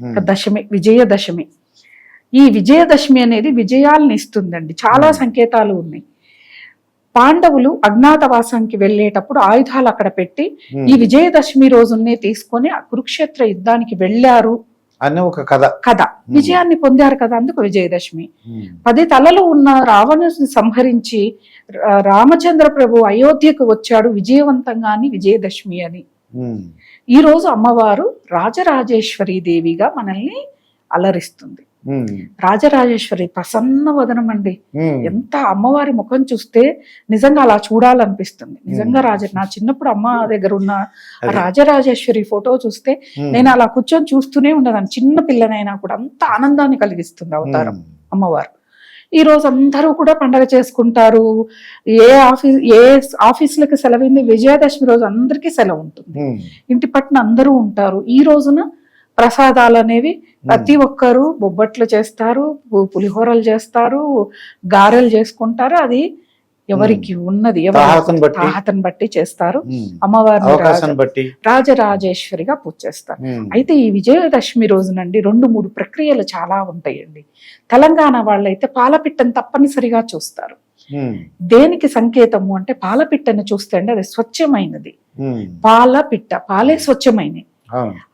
ఉమ్. ఇక దశమి విజయదశమి. ఈ విజయదశమి అనేది విజయాలను ఇస్తుందండి. చాలా Hmm. సంకేతాలు ఉన్నాయి. పాండవులు అజ్ఞాతవాసానికి వెళ్ళేటప్పుడు ఆయుధాలు అక్కడ పెట్టి ఉమ్. ఈ విజయదశమి రోజునే తీసుకొని కురుక్షేత్ర యుద్ధానికి వెళ్ళారు. అని ఒక కథ. కదా విజయాన్ని పొందారు కదా అందుకు విజయదశమి. పది తలలు ఉన్న రావణుని సంహరించి రామచంద్ర ప్రభు అయోధ్యకు వచ్చాడు విజయవంతంగా అని విజయదశమి అని. ఉమ్. ఈ రోజు అమ్మవారు రాజరాజేశ్వరి దేవిగా మనల్ని అలరిస్తుంది. రాజరాజేశ్వరి ప్రసన్న వదనం అండి. ఎంత అమ్మవారి ముఖం చూస్తే నిజంగా అలా చూడాలనిపిస్తుంది నిజంగా. రాజ నా చిన్నప్పుడు అమ్మ దగ్గర ఉన్న. రాజరాజేశ్వరి ఫోటో చూస్తే. నేను అలా కూర్చొని చూస్తూనే ఉండదాన్ని చిన్న పిల్లనైనా కూడా అంత ఆనందాన్ని కలిగిస్తుంది అవతారం. అమ్మవారు ఈ రోజు అందరూ కూడా పండగ చేసుకుంటారు. ఏ ఆఫీస్ ఏ ఆఫీసులకు సెలవింది విజయదశమి రోజు అందరికీ సెలవు ఉంటుంది. ఇంటి పట్టున అందరూ ఉంటారు. ఈ రోజున ప్రసాదాలు అనేవి ప్రతి ఒక్కరు బొబ్బట్లు చేస్తారు పులిహోరలు చేస్తారు గారెలు చేసుకుంటారు. అది ఎవరికి ఉన్నది ఎవరి తాహతను బట్టి. చేస్తారు. అమ్మవారిని రాజ- రాజరాజేశ్వరిగా పూజ చేస్తారు. అయితే ఈ విజయదశమి రోజునండి రెండు మూడు ప్రక్రియలు చాలా ఉంటాయండి తెలంగాణ వాళ్ళైతే పాలపిట్టను తప్పనిసరిగా చూస్తారు. దేనికి సంకేతము అంటే పాలపిట్టను చూస్తే అండి అది స్వచ్ఛమైనది ఉమ్. పాల స్వచ్ఛమైనవి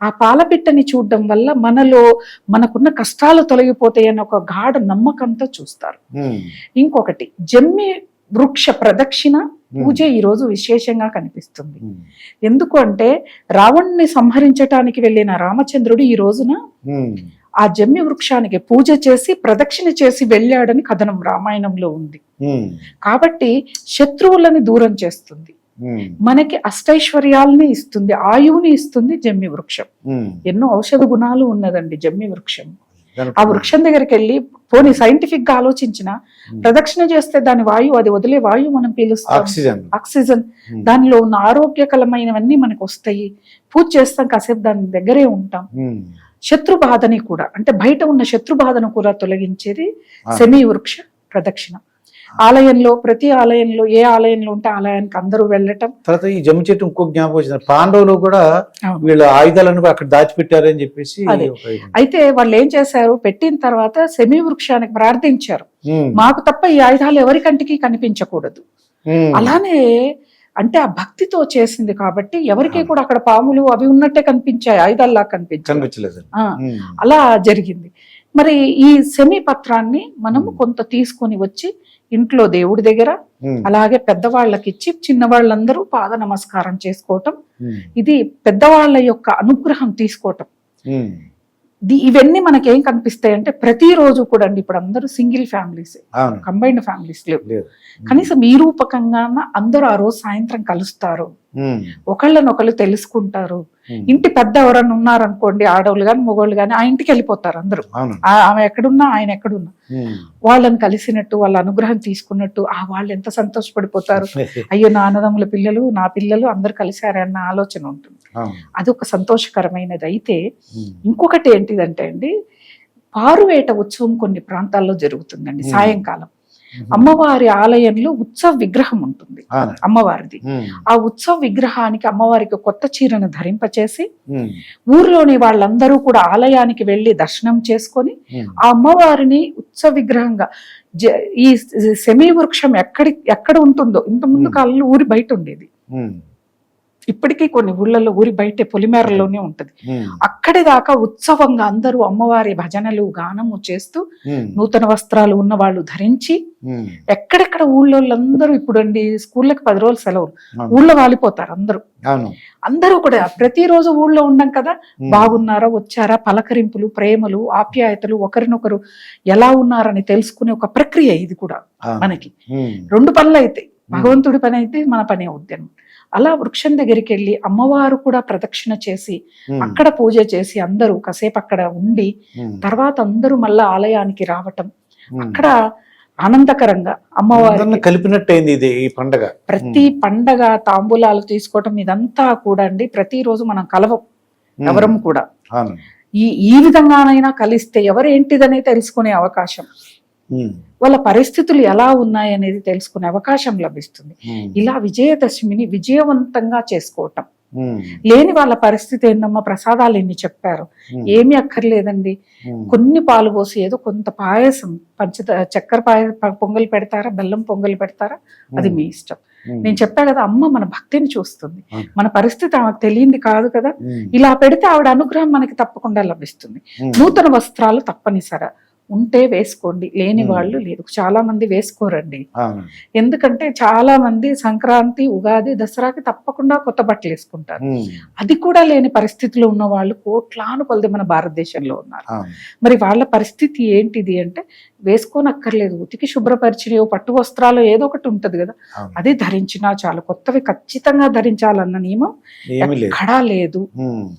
ఆ పాలపిట్టని చూడడం వల్ల మనలో మనకున్న కష్టాలు తొలగిపోతాయని ఒక గాఢ నమ్మకంతో చూస్తారు. ఇంకొకటి జమ్మి వృక్ష ప్రదక్షిణ పూజ ఈ రోజు విశేషంగా కనిపిస్తుంది. ఎందుకు అంటే రావణ్ణి సంహరించటానికి వెళ్ళిన రామచంద్రుడు ఈ రోజున. ఆ జమ్మి వృక్షానికి పూజ చేసి ప్రదక్షిణ చేసి వెళ్ళాడని కథనం రామాయణంలో ఉంది. కాబట్టి శత్రువులని దూరం చేస్తుంది. మనకి అష్టైశ్వర్యాలని ఇస్తుంది ఆయువుని ఇస్తుంది జమ్మి వృక్షం. ఎన్నో ఔషధ గుణాలు ఉన్నదండి జమ్మి వృక్షం ఆ వృక్షం దగ్గరికి వెళ్ళి పోనీ సైంటిఫిక్గా ఆలోచించిన ప్రదక్షిణ చేస్తే దాని వాయువు అది వదిలే వాయువు మనం పీలుస్తాం. ఆక్సిజన్. ఆక్సిజన్. దానిలో ఉన్న ఆరోగ్యకరమైనవన్నీ మనకు వస్తాయి. పూజ చేస్తాం కాసేపు దాని దగ్గరే ఉంటాం. శత్రు బాధని కూడా అంటే బయట ఉన్న శత్రు బాధను కూడా తొలగించేది. సెమీ వృక్ష ప్రదక్షిణ. ఆలయంలో ప్రతి ఆలయంలో ఏ ఆలయంలో ఉంటే ఆలయానికి అందరూ వెళ్ళటం. తర్వాత ఈ జమ్మి చెట్టు ఇంకో జ్ఞాపకం వచ్చింది. పాండవులు కూడా. వీళ్ళ ఆయుధాలను కూడా అక్కడ దాచిపెట్టారని చెప్పేసి. అయితే వాళ్ళు ఏం చేశారు? పెట్టిన తర్వాత సెమీ వృక్షానికి ప్రార్థించారు. మాకు తప్ప ఈ ఆయుధాలు ఎవరి కంటికి కనిపించకూడదు. అలానే అంటే ఆ భక్తితో చేసింది కాబట్టి ఎవరికి కూడా అక్కడ పాములు అవి ఉన్నట్టే కనిపించాయి ఆయుధాల్లా కనిపించలేదు. అలా జరిగింది. మరి ఈ సెమీ పత్రాన్ని మనము కొంత తీసుకొని వచ్చి ఇంట్లో దేవుడి దగ్గర. అలాగే పెద్దవాళ్ళకి ఇచ్చి చిన్నవాళ్ళందరూ పాద నమస్కారం చేసుకోవటం. ఇది పెద్దవాళ్ళ యొక్క అనుగ్రహం తీసుకోవటం ఇవన్నీ మనకి ఏం కనిపిస్తాయి అంటే ప్రతిరోజు కూడా అండి ఇప్పుడు అందరూ సింగిల్ ఫ్యామిలీస్ కంబైన్డ్ ఫ్యామిలీస్ లేవు కనీసం ఈ రూపకంగా అందరూ ఆ రోజు సాయంత్రం కలుస్తారు. ఒకళ్ళనొకళ్ళు తెలుసుకుంటారు. ఇంటి పెద్ద ఎవరన్నా ఉన్నారనుకోండి ఆడవాళ్ళు కానీ మగవాళ్ళు కానీ ఆ ఇంటికి వెళ్ళిపోతారు అందరూ ఆమె ఎక్కడున్నా ఆయన ఎక్కడున్నా. వాళ్ళని కలిసినట్టు వాళ్ళ అనుగ్రహం తీసుకున్నట్టు ఆ వాళ్ళు ఎంత సంతోషపడిపోతారు. అయ్యో నా అన్నదమ్ముల పిల్లలు నా పిల్లలు అందరు కలిశారన్న ఆలోచన ఉంటుంది. అదొక సంతోషకరమైనది. అయితే. ఇంకొకటి ఏంటిదంటే అండి పారువేట ఉత్సవం కొన్ని ప్రాంతాల్లో జరుగుతుందండి. సాయంకాలం. అమ్మవారి ఆలయంలో ఉత్సవ విగ్రహం ఉంటుంది అమ్మవారిది. ఆ ఉత్సవ విగ్రహానికి అమ్మవారికి కొత్త చీరను ధరింపచేసి. ఊర్లోని వాళ్ళందరూ కూడా ఆలయానికి వెళ్ళి దర్శనం చేసుకొని. ఆ అమ్మవారిని ఉత్సవ విగ్రహంగా ఈ సెమీ వృక్షం ఎక్కడి ఎక్కడ ఉంటుందో ఇంత ముందు. కాలంలో ఊరి బయట ఉండేది. ఇప్పటికీ కొన్ని ఊళ్ళల్లో ఊరి బయటే పొలిమేరలోనే ఉంటది. అక్కడి దాకా ఉత్సవంగా అందరూ అమ్మవారి భజనలు గానము చేస్తూ. నూతన వస్త్రాలు ఉన్న వాళ్ళు ధరించి. ఎక్కడెక్కడ ఊళ్ళోళ్ళందరూ ఇప్పుడు అండి స్కూళ్ళకి పది రోజులు అవును. ఊళ్ళో వాలిపోతారు అందరూ అందరూ కూడా ప్రతిరోజు ఊళ్ళో ఉండం కదా. బాగున్నారా వచ్చారా పలకరింపులు ప్రేమలు ఆప్యాయతలు ఒకరినొకరు ఎలా ఉన్నారని తెలుసుకునే ఒక ప్రక్రియ ఇది కూడా. మనకి. రెండు పనులు అయితే భగవంతుడి పని అయితే మన పని అవుద్ది అలా వృక్షం దగ్గరికి వెళ్ళి అమ్మవారు కూడా ప్రదక్షిణ చేసి. అక్కడ పూజ చేసి అందరూ కాసేపు అక్కడ ఉండి. తర్వాత అందరూ మళ్ళా ఆలయానికి రావటం. అక్కడ ఆనందకరంగా అమ్మవారి కలిపినట్టయింది ఇది ఈ పండగ ప్రతి పండగ తాంబూలాలు తీసుకోవటం ఇదంతా కూడా అండి ప్రతిరోజు మనం కలవం. ఎవరం కూడా ఈ ఈ విధంగానైనా కలిస్తే ఎవరేంటిదనే తెలుసుకునే అవకాశం. వాళ్ళ పరిస్థితులు ఎలా ఉన్నాయనేది తెలుసుకునే అవకాశం లభిస్తుంది. ఉమ్. ఇలా విజయదశమిని విజయవంతంగా చేసుకోవటం. ఉమ్, లేని వాళ్ళ పరిస్థితి ఏందమ్మా? ప్రసాదాలు ఎన్ని చెప్పారు? ఏమీ అక్కర్లేదండి. కొన్ని పాలు పోసి ఏదో కొంత పాయసం పంచద చక్కెర పాయ పొంగల్ పెడతారా? బెల్లం పొంగల్ పెడతారా? అది మీ ఇష్టం. నేను చెప్పా కదా అమ్మ మన భక్తిని చూస్తుంది. మన పరిస్థితి ఆమెకు తెలియంది కాదు కదా. ఇలా పెడితే ఆవిడ అనుగ్రహం మనకి తప్పకుండా లభిస్తుంది. నూతన వస్త్రాలు తప్పనిసరి. ఉంటే వేసుకోండి. లేని. వాళ్ళు లేదు చాలా మంది వేసుకోరండి. ఎందుకంటే చాలా మంది సంక్రాంతి ఉగాది దసరాకి తప్పకుండా కొత్త బట్టలు వేసుకుంటారు. అది కూడా లేని పరిస్థితిలో ఉన్న వాళ్ళు కోట్లాను కొలది మన భారతదేశంలో ఉన్నారు. మరి వాళ్ళ పరిస్థితి ఏంటిది అంటే వేసుకోనక్కర్లేదు. ఉతికి శుభ్రపరిచినవి పట్టు వస్త్రాలు ఏదో ఒకటి ఉంటది కదా. అది ధరించినా చాలు. కొత్తవి ఖచ్చితంగా ధరించాలన్న నియమం ఎక్కడా లేదు.